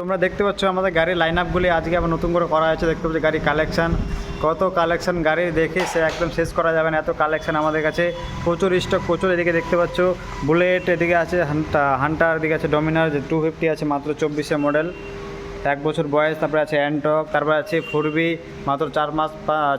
তোমরা দেখতে পাচ্ছ আমাদের গাড়ির লাইন আপগুলি আজকে আবার নতুন করে করা হয়েছে। দেখতে পাচ্ছ গাড়ি কালেকশন কত কালেকশন গাড়ি দেখে সে একদম শেষ করা যাবে না। এত কালেকশন আমাদের কাছে প্রচুর স্টক প্রচুর এদিকে দেখতে পাচ্ছ। বুলেট এদিকে আছে হান্টা হান্টার এদিকে আছে ডমিনার টু ফিফটি আছে, মাত্র চব্বিশে মডেল এক বছর বয়স, তারপরে আছে অ্যান্টক তারপরে আছে ফোরবি মাত্র চার মাস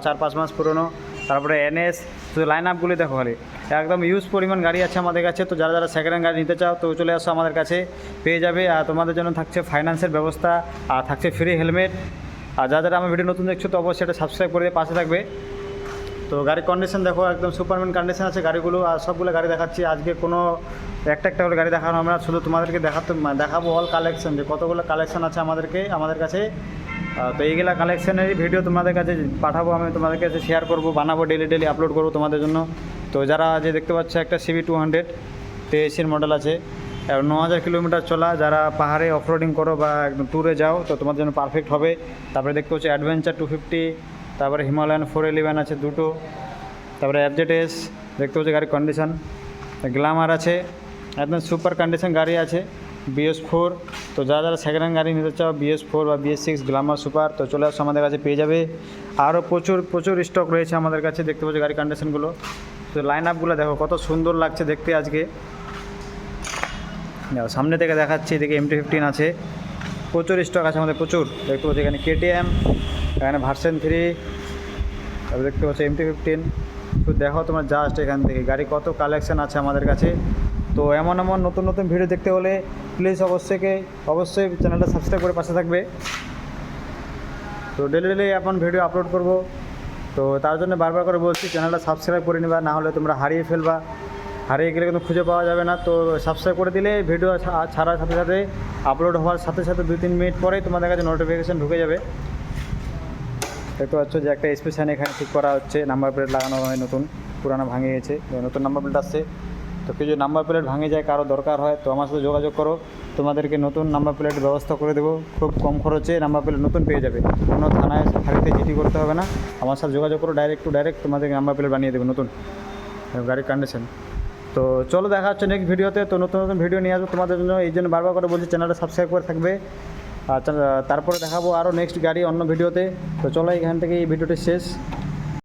চার পাঁচ মাস পুরনো। তারপরে এনএস তো লাইন আপগুলি দেখো খালি। একদম ইউজ পরিমাণ গাড়ি আছে আমাদের কাছে। তো যারা যারা সেকেন্ড হ্যান্ড গাড়ি নিতে চাও, তো চলে আসো আমাদের কাছে, পেয়ে যাবে। আর তোমাদের জন্য থাকছে ফাইন্যান্সের ব্যবস্থা, আর থাকছে ফ্রি হেলমেট আর যারা যারা আমার ভিডিও নতুন দেখছ, তো অবশ্যই এটা সাবস্ক্রাইব করে পাশে থাকবে। তো গাড়ির কন্ডিশন দেখো, একদম সুপারম্যান কন্ডিশন আছে গাড়িগুলো, আর সবগুলো গাড়ি দেখাচ্ছি। আজকে কোনো একটা একটা করে গাড়ি দেখানো আমরা শুধু তোমাদেরকে দেখাতে, দেখাবো অল কালেকশন যে কতগুলো কালেকশন আছে আমাদেরকে, আমাদের কাছে। তো এইগুলা কালেকশনেরই ভিডিও তোমাদের কাছে পাঠাবো, আমি তোমাদের কাছে শেয়ার করব, বানাবো ডেলি ডেলি আপলোড করব তোমাদের জন্য। তো যারা যে দেখতে পাচ্ছে একটা সিবি টু হান্ড্রেড তেইশের মডেল আছে ন হাজার কিলোমিটার চলা, যারা পাহাড়ে অফরোডিং করো বা একদম ট্যুরে যাও, তো তোমার জন্য পারফেক্ট হবে। তারপরে দেখতে পাচ্ছি অ্যাডভেঞ্চার টু ফিফটি তারপরে হিমালয়ান ফোর ইলেভেন আছে দুটো, তারপরে এফজেডএস দেখতে পাচ্ছি গাড়ির কন্ডিশন গ্ল্যামার আছে, একদম সুপার কন্ডিশন গাড়ি আছে বিএস ফোর তো যারা যারা সেকেন্ড হ্যান্ড গাড়ি নিতে চাও বিএস ফোর বা B S six Glamour super তো চলে আসো আমাদের কাছে, পেয়ে যাবে। আরও প্রচুর প্রচুর স্টক রয়েছে আমাদের কাছে, দেখতে পাচ্ছি গাড়ির কন্ডিশনগুলো তো লাইন আপগুলো দেখো, কত সুন্দর লাগছে দেখতে আজকে। সামনে থেকে দেখাচ্ছি, এদিকে এমটি ফিফটিন আছে। প্রচুর স্টক আছে আমাদের, প্রচুর। দেখতে পাচ্ছি এখানে কেটিএম এখানে ভার্সেন থ্রি তারপর দেখতে পাচ্ছি এমটি ফিফটিন তো দেখো তোমার জাস্ট এখান থেকে, গাড়ি কত কালেকশান আছে আমাদের কাছে। তো এমন এমন নতুন নতুন ভিডিও দেখতে হলে প্লিজ অবশ্যই অবশ্যই চ্যানেলটা সাবস্ক্রাইব করে পাশে থাকবে। তো ডেলি ডেলি এখন ভিডিও আপলোড করব। তো তার জন্য বারবার করে বলছি চ্যানেলটা সাবস্ক্রাইব করে নিবা না হলে তোমরা হারিয়ে ফেলবা। হারিয়ে গেলে কিন্তু খুঁজে পাওয়া যাবে না। তো সাবস্ক্রাইব করে দিলে ভিডিও ছাড়ার সাথে সাথে আপলোড হওয়ার সাথে সাথে দু তিন মিনিট পরেই তোমাদের কাছে নোটিফিকেশান ঢুকে যাবে। দেখতে পাচ্ছ যে একটা স্পেশাল এখানে ঠিক করা হচ্ছে। নাম্বার প্লেট লাগানো হয় নতুন, পুরানো ভাঙে গেছে। নতুন নাম্বার প্লেট আসছে। তো কিছু নাম্বার প্লেট ভাঙে যায়, কারও দরকার হয়, তো আমার সাথে যোগাযোগ করো। তোমাদেরকে নতুন নাম্বার প্লেট ব্যবস্থা করে দেবো। খুব কম খরচে নাম্বার প্লেট নতুন পেয়ে যাবে। কোনো থানায় ফাঁড়িতে জিটি করতে হবে না। আমার সাথে যোগাযোগ করো ডাইরেক্ট টু ডাইরেক্ট তোমাদেরকে নাম্বার প্লেট বানিয়ে দেবে নতুন। গাড়ির কন্ডিশন তো চলো দেখা হচ্ছে নেক্সট ভিডিওতে তো। নতুন নতুন ভিডিও নিয়ে আসব তোমাদের জন্য। এই জন্য বারবার করে বলছি চ্যানেলটা সাবস্ক্রাইব করে থাকবে। আর তারপরে দেখাবো আরও নেক্সট গাড়ি অন্য ভিডিওতে তো। চলো এখান থেকে এই ভিডিওটি শেষ।